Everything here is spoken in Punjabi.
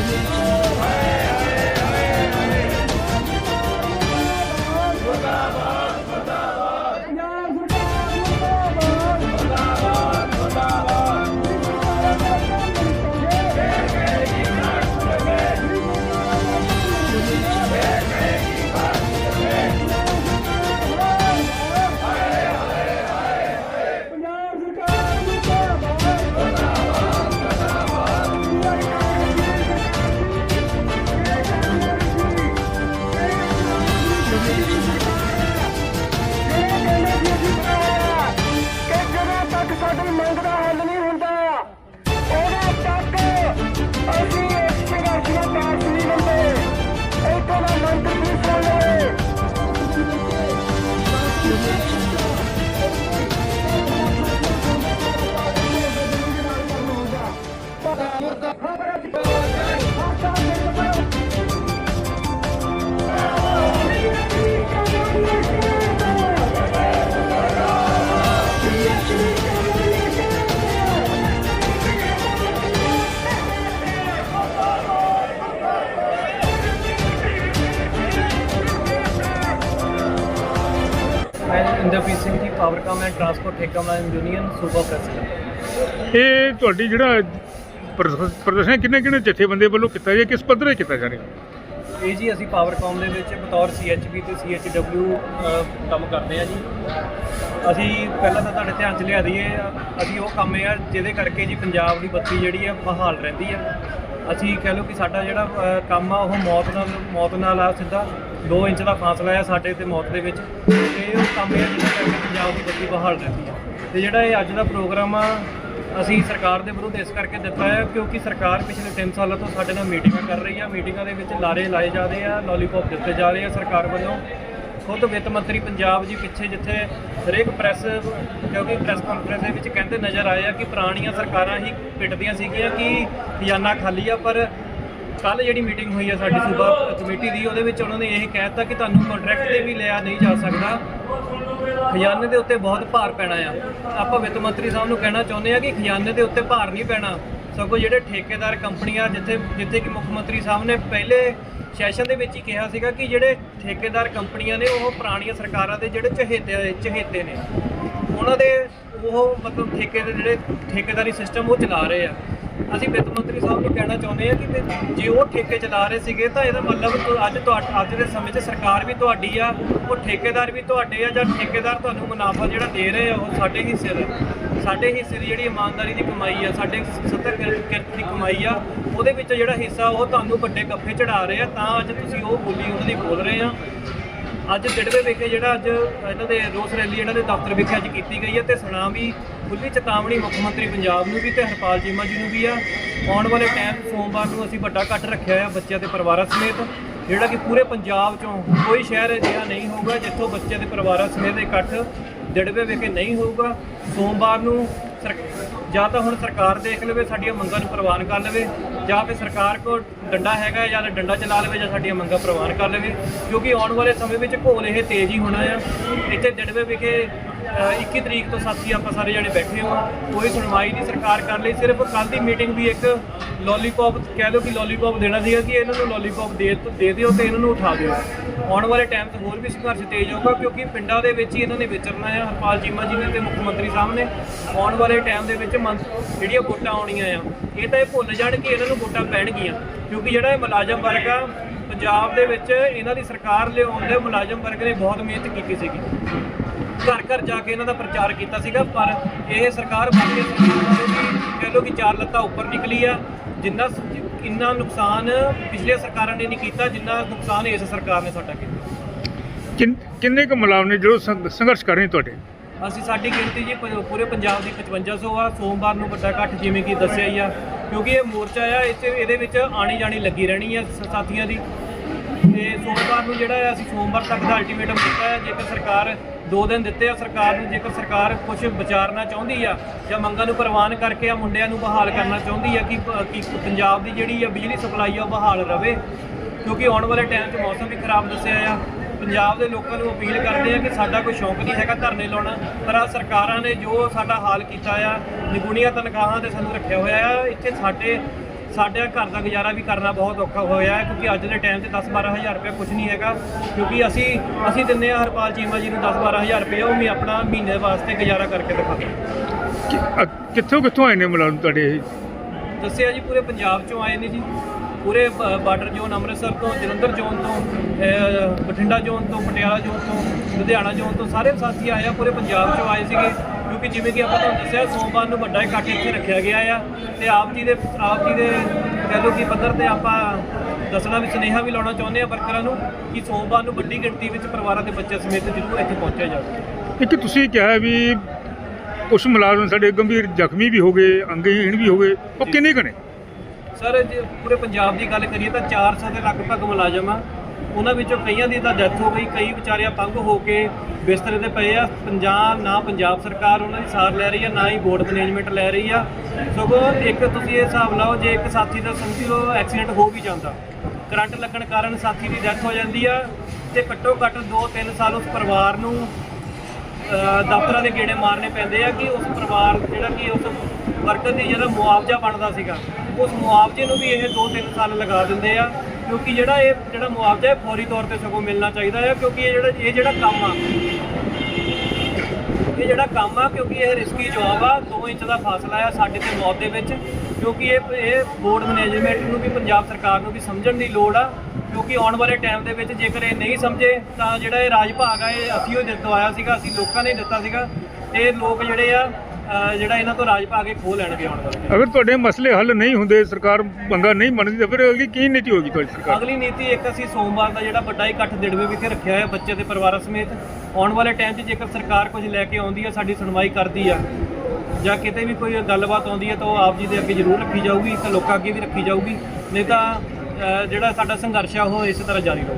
Punjab Inderpreet Singh ji Powercom and transport ਠੇਕਾਵਾਰ union ਸੂਬਾ ਪ੍ਰੈਜ਼ੀਡੈਂਟ ਇਹ ਤੁਹਾਡੀ ਜਿਹੜਾ ਪ੍ਰਦਰਸ਼ਨ ਪ੍ਰਦਰਸ਼ਨ ਕਿੰਨੇ ਕਿੰਨੇ ਜਥੇਬੰਦੇ ਵੱਲੋਂ ਕੀਤਾ ਗਿਆ ਕਿਸ ਪੱਧਰ ਕੀਤਾ ਜਾ ਰਿਹਾ? ਇਹ ਜੀ ਅਸੀਂ ਪਾਵਰਕਾਮ ਦੇ ਵਿੱਚ ਬਤੌਰ CHP ਤੇ ਅ, ਕੰਮ ਕਰਦੇ ਆ ਜੀ। ਅਸੀਂ ਪਹਿਲਾਂ ਤਾਂ ਤੁਹਾਡੇ ਧਿਆਨ 'ਚ ਲਿਆ ਦਈਏ ਅਸੀਂ ਉਹ ਕੰਮ ਆ ਜਿਹਦੇ ਕਰਕੇ ਜੀ ਪੰਜਾਬ ਦੀ ਬੱਤੀ ਜਿਹੜੀ ਆ ਬਹਾਲ ਰਹਿੰਦੀ ਆ। ਅਸੀਂ ਕਹਿ ਲਓ ਕਿ ਸਾਡਾ ਜਿਹੜਾ ਕੰਮ ਆ ਉਹ ਮੌਤ ਨਾਲ ਮੌਤ ਨਾਲ ਆ ਸਿੱਧਾ। 2 ਇੰਚ ਦਾ ਫਾਸਲਾ ਆ ਸਾਡੇ ਤੇ ਮੌਤ ਦੇ ਵਿੱਚ ਤੇ ਉਹ ਕੰਮ ਆ ਜਿਹਦੇ ਕਰਕੇ ਪੰਜਾਬ ਦੀ ਬੱਤੀ ਬਹਾਲ ਰਹਿੰਦੀ ਆ। ਤੇ ਜਿਹੜਾ ਇਹ ਅੱਜ ਦਾ ਪ੍ਰੋਗਰਾਮ ਆ, ਅਸੀਂ ਸਰਕਾਰ ਦੇ ਵਿਰੁੱਧ ਇਸ ਕਰਕੇ ਦਿੱਤਾ ਹੈ ਕਿਉਂਕਿ ਸਰਕਾਰ ਪਿਛਲੇ 3 ਸਾਲਾਂ ਤੋਂ ਸਾਡੇ ਨਾਲ ਮੀਟਿੰਗਾਂ ਕਰ ਰਹੀ ਆ। ਮੀਟਿੰਗਾਂ ਦੇ ਵਿੱਚ ਲਾਰੇ ਲਾਏ ਜਾ ਰਹੇ ਆ ਲੋਲੀਪੌਪ ਦਿੱਤੇ ਜਾ ਰਹੇ ਆ ਸਰਕਾਰ ਵੱਲੋਂ। ਖੁਦ ਵਿੱਤ ਮੰਤਰੀ ਪੰਜਾਬ ਜੀ ਪਿੱਛੇ ਜਿੱਥੇ ਹਰੇਕ ਪ੍ਰੈਸ, ਕਿਉਂਕਿ ਪ੍ਰੈਸ ਕਾਨਫਰੰਸ ਦੇ ਵਿੱਚ ਕਹਿੰਦੇ ਨਜ਼ਰ ਆਏ ਆ ਕਿ ਪੁਰਾਣੀਆਂ ਸਰਕਾਰਾਂ ਹੀ ਪਿੱਟਦੀਆਂ ਸੀਗੀਆਂ ਕਿ ਖਜ਼ਾਨਾ ਖਾਲੀ ਆ, ਪਰ ਕੱਲ ਜਿਹੜੀ ਮੀਟਿੰਗ ਹੋਈ ਆ ਸਾਡੀ ਸੂਬਾ ਕਮੇਟੀ ਦੀ, ਉਹਦੇ ਵਿੱਚ ਉਹਨਾਂ ਨੇ ਇਹ ਕਹਿ ਦਿੱਤਾ ਕਿ ਤੁਹਾਨੂੰ ਕੰਟਰੈਕਟ ਤੇ ਵੀ ਲਿਆ ਨਹੀਂ ਜਾ ਸਕਦਾ। ਖਜ਼ਾਨੇ ਦੇ ਉੱਤੇ ਬਹੁਤ ਭਾਰ ਪੈਣਾ ਆ। ਆਪਾਂ ਵਿੱਤ ਮੰਤਰੀ ਸਾਹਿਬ ਨੂੰ ਕਹਿਣਾ ਚਾਹੁੰਦੇ ਆ ਕਿ ਖਜ਼ਾਨੇ ਦੇ ਉੱਤੇ ਭਾਰ ਨਹੀਂ ਪੈਣਾ। ਸਗੋਂ ਜਿਹੜੇ ਠੇਕੇਦਾਰ ਕੰਪਨੀਆਂ ਜਿੱਥੇ ਜਿੱਥੇ ਕਿ ਮੁੱਖ ਮੰਤਰੀ ਸਾਹਿਬ ਨੇ ਪਹਿਲੇ ਸੈਸ਼ਨ ਦੇ ਵਿੱਚ ਹੀ ਕਿਹਾ ਸੀਗਾ ਕਿ ਜਿਹੜੇ ਠੇਕੇਦਾਰ ਕੰਪਨੀਆਂ ਨੇ, ਉਹ ਪੁਰਾਣੀਆਂ ਸਰਕਾਰਾਂ ਦੇ ਜਿਹੜੇ ਚਹੇਤੇ ਚਹੇਤੇ ਨੇ। ਉਹਨਾਂ ਦੇ ਉਹ ਮਤਲਬ ਠੇਕੇ ਦੇ ਜਿਹੜੇ ਠੇਕੇਦਾਰੀ ਸਿਸਟਮ ਉਹ ਚਲਾ ਰਹੇ ਆ। ਅਸੀਂ ਵਿੱਤ ਮੰਤਰੀ ਸਾਹਿਬ ਨੂੰ ਕਹਿਣਾ ਚਾਹੁੰਦੇ ਹਾਂ ਕਿ ਜੇ ਉਹ ਠੇਕੇ ਚਲਾ ਰਹੇ ਸੀਗੇ ਤਾਂ ਇਹਦਾ ਮਤਲਬ ਅੱਜ ਤੁਹਾ- ਅੱਜ ਦੇ ਸਮੇਂ 'ਚ ਸਰਕਾਰ ਵੀ ਤੁਹਾਡੀ ਆ, ਉਹ ਠੇਕੇਦਾਰ ਵੀ ਤੁਹਾਡੇ ਆ ਜਾਂ ਠੇਕੇਦਾਰ ਤੁਹਾਨੂੰ ਮੁਨਾਫਾ ਜਿਹੜਾ ਦੇ ਰਹੇ ਆ, ਉਹ ਸਾਡੇ ਹਿੱਸੇ ਦਾ। ਸਾਡੇ ਹਿੱਸੇ ਦੀ ਜਿਹੜੀ ਇਮਾਨਦਾਰੀ ਦੀ ਕਮਾਈ ਆ, ਸਾਡੇ ਸੱਤਰ ਕਿਰਤ ਦੀ ਕਮਾਈ ਆ, ਉਹਦੇ ਵਿੱਚ ਜਿਹੜਾ ਹਿੱਸਾ ਉਹ ਤੁਹਾਨੂੰ ਵੱਡੇ ਗੱਫੇ ਚੜਾ ਰਹੇ ਆ, ਤਾਂ ਅੱਜ ਤੁਸੀਂ ਉਹ ਬੋਲੀ ਉਹਨਾਂ ਦੀ ਬੋਲ ਰਹੇ ਆ। ਅੱਜ ਦਿੜਵੇ ਵਿਖੇ ਜਿਹੜਾ ਅੱਜ ਇਹਨਾਂ ਦੇ ਰੋਸ ਰੈਲੀ, ਇਹਨਾਂ ਦੇ ਦਫ਼ਤਰ ਵਿਖੇ ਅੱਜ ਕੀਤੀ ਗਈ ਹੈ ਤੇ ਸੁਣਾ ਵੀ ਖੁੱਲੀ ਚੇਤਾਵਨੀ ਮੁੱਖ ਮੰਤਰੀ ਪੰਜਾਬ ਨੂੰ ਵੀ ਤੇ ਹਰਪਾਲ ਚੀਮਾ ਜੀ ਨੂੰ ਵੀ ਆ। ਆਉਣ ਵਾਲੇ ਟਾਈਮ ਸੋਮਵਾਰ ਨੂੰ ਅਸੀਂ ਵੱਡਾ ਇਕੱਠ ਰੱਖਿਆ ਆ ਬੱਚਿਆਂ ਤੇ ਪਰਿਵਾਰਾਂ ਸਮੇਤ, ਜਿਹੜਾ ਕਿ ਪੂਰੇ ਪੰਜਾਬ ਚੋਂ ਕੋਈ ਸ਼ਹਿਰ ਅਜਿਹਾ ਨਹੀਂ ਹੋਊਗਾ ਜਿੱਥੋਂ ਬੱਚਿਆਂ ਦੇ ਪਰਿਵਾਰਾਂ ਸਮੇਤ ਇਕੱਠ ਦਿੜਵੇ ਵਿਖੇ ਨਹੀਂ ਹੋਊਗਾ। ਸੋਮਵਾਰ ਨੂੰ ਸਰ- ਜਾਂ ਤਾਂ ਹੁਣ ਸਰਕਾਰ ਦੇਖ ਲਵੇ, ਸਾਡੀਆਂ ਮੰਗਾਂ ਨੂੰ ਪ੍ਰਵਾਨ ਕਰ ਲਵੇ, ਜਾਂ ਫਿਰ ਸਰਕਾਰ ਕੋਲ ਡੰਡਾ ਹੈਗਾ ਜਾਂ ਤਾਂ ਡੰਡਾ ਚਲਾ ਲਵੇ ਜਾਂ ਸਾਡੀਆਂ ਮੰਗਾਂ ਪ੍ਰਵਾਨ ਕਰ ਲਵੇ, ਕਿਉਂਕਿ ਆਉਣ ਵਾਲੇ ਸਮੇਂ ਵਿੱਚ ਘੋਲ ਇਹ ਤੇਜ਼ ਹੀ ਹੋਣਾ ਆ। ਇੱਥੇ ਦਿੜਵੇ ਵਿਖੇ 21 ਤਰੀਕ ਤੋਂ ਸਾਥੀ ਆਪਾਂ ਸਾਰੇ ਜਣੇ ਬੈਠੇ ਹਾਂ। ਕੋਈ ਸੁਣਵਾਈ ਨਹੀਂ ਸਰਕਾਰ ਕਰ ਲਈ। ਸਿਰਫ ਕੱਲ ਦੀ ਮੀਟਿੰਗ ਵੀ ਇੱਕ ਲੋਲੀਪੌਪ ਕਹਿ ਲਓ ਕਿ ਲੋਲੀਪੌਪ ਦੇਣਾ ਸੀਗਾ ਕਿ ਇਹਨਾਂ ਨੂੰ ਲੋਲੀਪੌਪ ਦੇ ਦੇ ਦਿਓ ਤੇ ਇਹਨਾਂ ਨੂੰ ਉਠਾ ਦਿਓ। ਆਉਣ ਵਾਲੇ ਟਾਈਮ 'ਚ ਹੋਰ ਵੀ ਸੰਘਰਸ਼ ਤੇਜ਼ ਹੋਊਗਾ ਕਿਉਂਕਿ ਪਿੰਡਾਂ ਦੇ ਵਿੱਚ ਹੀ ਇਹਨਾਂ ਨੇ ਵਿਚਰਨਾ ਹੈ ਹਰਪਾਲ ਚੀਮਾ ਜੀ ਨੇ ਤੇ ਮੁੱਖ ਮੰਤਰੀ ਸਾਹਿਬ ਨੇ। ਆਉਣ ਵਾਲੇ ਟਾਈਮ ਦੇ ਵਿੱਚ ਮੰਤ- ਜਿਹੜੀਆਂ ਵੋਟਾਂ ਆਉਣੀਆਂ ਆ, ਇਹ ਤਾਂ ਇਹ ਭੁੱਲ ਜਾਣ ਕਿ ਇਹਨਾਂ ਨੂੰ ਵੋਟਾਂ ਪੈਣਗੀਆਂ। ਕਿਉਂਕਿ ਜਿਹੜਾ ਇਹ ਮੁਲਾਜ਼ਮ ਵਰਗ ਆ, ਪੰਜਾਬ ਦੇ ਵਿੱਚ ਇਹਨਾਂ ਦੀ ਸਰਕਾਰ ਲਿਆਉਣ ਦੇ ਮੁਲਾਜ਼ਮ ਵਰਗ ਨੇ ਬਹੁਤ ਮਿਹਨਤ ਕੀਤੀ ਸੀਗੀ। ਘਰ ਘਰ ਜਾ ਕੇ ਇਹਨਾਂ ਦਾ ਪ੍ਰਚਾਰ ਕੀਤਾ ਸੀਗਾ ਪਰ ਇਹ ਸਰਕਾਰ ਬਾਕੀ ਸਰਕਾਰਾਂ ਦੇ ਵੀ ਕਹਿ ਲਓ ਕਿ ਚਾਰ ਲੱਤਾਂ ਉੱਪਰ ਨਿਕਲੀ ਆ। ਜਿੰਨਾ ਇੰਨਾ ਨੁਕਸਾਨ ਪਿਛਲੀਆਂ ਸਰਕਾਰਾਂ ਨੇ ਨਹੀਂ ਕੀਤਾ ਜਿੰਨਾ ਨੁਕਸਾਨ ਇਸ ਸਰਕਾਰ ਨੇ ਸਾਡਾ ਕੀਤਾ। ਕਿੰਨ- ਕੁ ਮੁਲਾਜ਼ਮ ਨੇ ਜੋ ਸੰਘ- ਸੰਘਰਸ਼ ਕਰ ਰਹੇ ਤੁਹਾਡੇ? ਅਸੀਂ ਸਾਡੀ ਗਿਣਤੀ ਜੀ ਪੂਰੇ ਪੰਜਾਬ ਦੀ 5500 ਆ। ਸੋਮਵਾਰ ਨੂੰ ਵੱਡਾ ਇਕੱਠ ਜਿਵੇਂ ਕਿ ਦੱਸਿਆ ਹੀ ਆ ਕਿਉਂਕਿ ਇਹ ਮੋਰਚਾ ਆ ਇੱਥੇ ਇਹਦੇ ਵਿੱਚ ਆਣੀ ਜਾਣੀ ਲੱਗੀ ਰਹਿਣੀ ਆ ਸਾਥੀਆਂ ਦੀ। ਤੇ ਸੋਮਵਾਰ ਨੂੰ ਜਿਹੜਾ ਅਸੀਂ ਸੋਮਵਾਰ ਤੱਕ ਦਾ ਅਲਟੀਮੇਟਮ ਦਿੱਤਾ ਹੈ ਜੇਕਰ ਸਰਕਾਰ ਦੋ ਦਿਨ ਦਿੱਤੇ ਆ ਸਰਕਾਰ ਨੂੰ, ਜੇਕਰ ਸਰਕਾਰ ਕੁਝ ਵਿਚਾਰਨਾ ਚਾਹੁੰਦੀ ਆ ਜਾਂ ਮੰਗਾਂ ਨੂੰ ਪ੍ਰਵਾਨ ਕਰਕੇ ਆ ਮੁੰਡਿਆਂ ਨੂੰ ਬਹਾਲ ਕਰਨਾ ਚਾਹੁੰਦੀ ਆ ਕਿ ਕਿ ਪੰਜਾਬ ਦੀ ਜਿਹੜੀ ਆ ਬਿਜਲੀ ਸਪਲਾਈ ਆ ਉਹ ਬਹਾਲ ਰਵੇ, ਕਿਉਂਕਿ ਆਉਣ ਵਾਲੇ ਟਾਈਮ 'ਚ ਮੌਸਮ ਵੀ ਖਰਾਬ ਦੱਸਿਆ ਆ। ਪੰਜਾਬ ਦੇ ਲੋਕਾਂ ਨੂੰ ਅਪੀਲ ਕਰਦੇ ਆ ਕਿ ਸਾਡਾ ਕੋਈ ਸ਼ੌਂਕ ਨਹੀਂ ਹੈਗਾ ਧਰਨੇ ਲਾਉਣਾ ਪਰ ਆ ਸਰਕਾਰਾਂ ਨੇ ਜੋ ਸਾਡਾ ਹਾਲ ਕੀਤਾ ਆ, ਨਿਗੁਣੀਆਂ ਤਨਖਾਹਾਂ ਤੇ ਸਾਨੂੰ ਰੱਖਿਆ ਹੋਇਆ ਆ, ਇੱਥੇ ਸਾਡੇ ਸਾਡੇ ਘਰ ਦਾ ਗੁਜ਼ਾਰਾ ਵੀ ਕਰਨਾ ਬਹੁਤ ਔਖਾ ਹੋਇਆ ਹੈ ਕਿਉਂਕਿ ਅੱਜ ਦੇ ਟਾਈਮ 'ਤੇ 10-12000 ਰੁਪਏ ਕੁਝ ਨਹੀਂ ਹੈਗਾ ਕਿਉਂਕਿ ਅਸੀਂ ਅਸੀਂ ਦਿੰਦੇ ਹਾਂ ਹਰਪਾਲ ਚੀਮਾ ਜੀ ਨੂੰ 10-12000 ਰੁਪਏ ਉਹ ਵੀ ਆਪਣਾ ਮਹੀਨੇ ਵਾਸਤੇ ਗੁਜ਼ਾਰਾ ਕਰਕੇ ਦਿਖਾਉਂਦੇ। ਕਿੱਥੋਂ ਕਿੱਥੋਂ ਆਏ ਨੇ ਮੁਲਾਜ਼ਮ ਤੁਹਾਡੇ ਇਹ? ਦੱਸਿਆ ਜੀ ਪੂਰੇ ਪੰਜਾਬ ਚੋਂ ਆਏ ਨੇ ਜੀ। ਪੂਰੇ ਬਾਰਡਰ ਜ਼ੋਨ ਅੰਮ੍ਰਿਤਸਰ ਤੋਂ ਜਲੰਧਰ ਜ਼ੋਨ ਤੋਂ ਬਠਿੰਡਾ ਜ਼ੋਨ ਤੋਂ ਪਟਿਆਲਾ ਜ਼ੋਨ ਤੋਂ ਲੁਧਿਆਣਾ ਜ਼ੋਨ ਤੋਂ ਸਾਰੇ ਸਾਥੀ ਆਏ ਆ ਪੂਰੇ ਪੰਜਾਬ ਚੋਂ ਆਏ ਸੀਗੇ। ਕਿਉਂਕਿ ਜਿਵੇਂ ਕਿ ਆਪਾਂ ਤੁਹਾਨੂੰ ਦੱਸਿਆ ਸੋਮਵਾਰ ਨੂੰ ਵੱਡਾ ਇਕੱਠ ਇੱਥੇ ਰੱਖਿਆ ਗਿਆ ਆ ਤੇ ਆਪ ਜੀ ਦੇ ਆਪ ਜੀ ਦੇ ਕਹਿ ਲਓ ਕਿ ਪੱਧਰ ਤੇ ਆਪਾਂ ਦੱਸਣਾ ਵੀ ਸੁਨੇਹਾ ਵੀ ਲਾਉਣਾ ਚਾਹੁੰਦੇ ਆ ਵਰਕਰਾਂ ਨੂੰ ਕਿ ਸੋਮਵਾਰ ਨੂੰ ਵੱਡੀ ਗਿਣਤੀ ਵਿੱਚ ਪਰਿਵਾਰਾਂ ਦੇ ਬੱਚੇ ਸਮੇਤ ਜ਼ਰੂਰ ਇੱਥੇ ਪਹੁੰਚਿਆ ਜਾਵੇ। ਇੱਕ ਤੁਸੀਂ ਕਿਹਾ ਵੀ ਕੁਝ ਮੁਲਾਜ਼ਮ ਸਾਡੇ ਗੰਭੀਰ ਜ਼ਖਮੀ ਵੀ ਹੋ ਗਏ ਅੰਗਹੀਣ ਵੀ ਹੋ ਗਏ। ਉਹ। ਕਿੰਨੇ ਕਨੇ ਸਰ ਜੇ ਪੂਰੇ ਪੰਜਾਬ ਦੀ ਗੱਲ ਕਰੀਏ ਤਾਂ 400 ਦੇ ਲਗਭਗ ਮੁਲਾਜ਼ਮ ਆ। ਉਹਨਾਂ ਵਿੱਚੋਂ ਕਈਆਂ ਦੀ ਤਾਂ ਡੈਥ ਹੋ ਗਈ, ਕਈ ਵਿਚਾਰੇ ਅਪੰਗ ਹੋ ਕੇ ਬਿਸਤਰੇ ਤੇ ਪਏ ਆ। ਪੰਜਾਬ, ਨਾ ਪੰਜਾਬ ਸਰਕਾਰ ਉਹਨਾਂ ਦੀ ਸਾਰ ਲੈ ਰਹੀ ਆ, ਨਾ ਹੀ ਬੋਰਡ ਮੈਨੇਜਮੈਂਟ ਲੈ ਰਹੀ ਆ। ਸਗੋਂ ਇੱਕ ਤੁਸੀਂ ਇਹ ਹਿਸਾਬ ਲਾਓ, ਜੇ ਇੱਕ ਸਾਥੀ ਦਾ ਸਮਝੀ ਲਓ ਐਕਸੀਡੈਂਟ ਹੋ ਵੀ ਜਾਂਦਾ। ਕਰੰਟ ਲੱਗਣ ਕਾਰਨ ਸਾਥੀ ਦੀ ਡੈਥ ਹੋ ਜਾਂਦੀ ਆ ਤੇ ਘੱਟੋ ਘੱਟ 2-3 ਸਾਲ ਉਸ ਪਰਿਵਾਰ ਨੂੰ ਦਫ਼ਤਰਾਂ ਦੇ ਗੇੜੇ ਮਾਰਨੇ ਪੈਂਦੇ ਆ ਕਿ ਉਸ ਪਰਿਵਾਰ ਜਿਹੜਾ ਕਿ ਉਸ ਵਰਕਰ ਦੀ ਜਿਹੜਾ ਮੁਆਵਜ਼ਾ ਬਣਦਾ ਸੀਗਾ, ਉਸ ਮੁਆਵਜ਼ੇ ਨੂੰ ਵੀ ਇਹ 2-3 ਸਾਲ ਲਗਾ ਦਿੰਦੇ ਆ, ਕਿਉਂਕਿ ਜਿਹੜਾ ਇਹ, ਜਿਹੜਾ ਮੁਆਵਜ਼ਾ ਹੈ ਫੌਰੀ ਤੌਰ ਤੇ ਸਗੋਂ ਮਿਲਣਾ ਚਾਹੀਦਾ ਹੈ ਕਿਉਂਕਿ ਇਹ ਜਿਹੜਾ ਇਹ ਜਿਹੜਾ ਕੰਮ ਆ, ਇਹ ਜਿਹੜਾ ਕੰਮ ਆ, ਕਿਉਂਕਿ ਇਹ ਰਿਸਕੀ ਜੌਬ ਆ 2 ਇੰਚ ਦਾ ਫਾਸਲਾ ਆ ਸਾਡੇ ਤੇ ਮੌਤ ਦੇ ਵਿੱਚ, ਕਿਉਂਕਿ ਇਹ ਇਹ ਬੋਰਡ ਮੈਨੇਜਮੈਂਟ ਨੂੰ ਵੀ, ਪੰਜਾਬ ਸਰਕਾਰ ਨੂੰ ਵੀ ਸਮਝਣ ਦੀ ਲੋੜ ਆ, ਕਿਉਂਕਿ ਆਉਣ ਵਾਲੇ ਟਾਈਮ ਦੇ ਵਿੱਚ ਜੇਕਰ ਇਹ ਨਹੀਂ ਸਮਝੇ, ਤਾਂ ਜਿਹੜਾ ਇਹ ਰਾਜ ਭਾਗ ਆ, ਇਹ ਅਸੀਂ ਉਹ ਦਿੱਤਾ ਆਇਆ ਸੀਗਾ, ਅਸੀਂ ਲੋਕਾਂ ਨੇ ਦਿੱਤਾ ਸੀਗਾ, ਤੇ ਲੋਕ ਜਿਹੜੇ ਆ ਜਿਹੜਾ ਇਹਨਾਂ ਤੋਂ ਰਾਜ ਭਾਗ ਇਹ ਖੋਹ ਲੈਣਗੇ ਆਉਣ ਵਾਲੇ ਅਗਰ ਤੁਹਾਡੇ ਮਸਲੇ ਹੱਲ ਨਹੀਂ ਹੁੰਦੇ ਸਰਕਾਰ ਬੰਦਾ ਨਹੀਂ ਮੰਨਦੀ ਤਾਂ ਫਿਰ ਅਗਲੀ ਕੀ ਨੀਤੀ ਹੋਗੀ ਤੁਹਾਡੀ ਸਰਕਾਰ? ਅਗਲੀ ਨੀਤੀ ਇੱਕ ਅਸੀਂ ਸੋਮਵਾਰ ਦਾ ਜਿਹੜਾ ਵੱਡਾ ਇਕੱਠ ਦਿੜਵੇ ਵਿਖੇ ਰੱਖਿਆ ਹੈ ਬੱਚੇ ਤੇ ਪਰਿਵਾਰਾਂ ਸਮੇਤ ਆਉਣ ਵਾਲੇ ਟਾਈਮ 'ਚ ਜੇਕਰ ਸਰਕਾਰ ਕੁਝ ਲੈ ਕੇ ਆਉਂਦੀ ਹੈ ਸਾਡੀ ਸੁਣਵਾਈ ਕਰਦੀ ਆ ਜਾਂ ਕਿਤੇ ਵੀ ਕੋਈ ਗੱਲਬਾਤ ਆਉਂਦੀ ਹੈ ਤਾਂ ਉਹ ਆਪ ਜੀ ਦੇ ਅੱਗੇ ਜ਼ਰੂਰ ਰੱਖੀ ਜਾਊਗੀ ਤੇ ਲੋਕਾਂ ਅੱਗੇ ਵੀ ਰੱਖੀ ਜਾਊਗੀ ਨਹੀਂ ਤਾਂ ਜਿਹੜਾ ਸਾਡਾ ਸੰਘਰਸ਼ ਆ ਉਹ ਇਸੇ ਤਰ੍ਹਾਂ ਜਾਰੀ ਰਹੂ।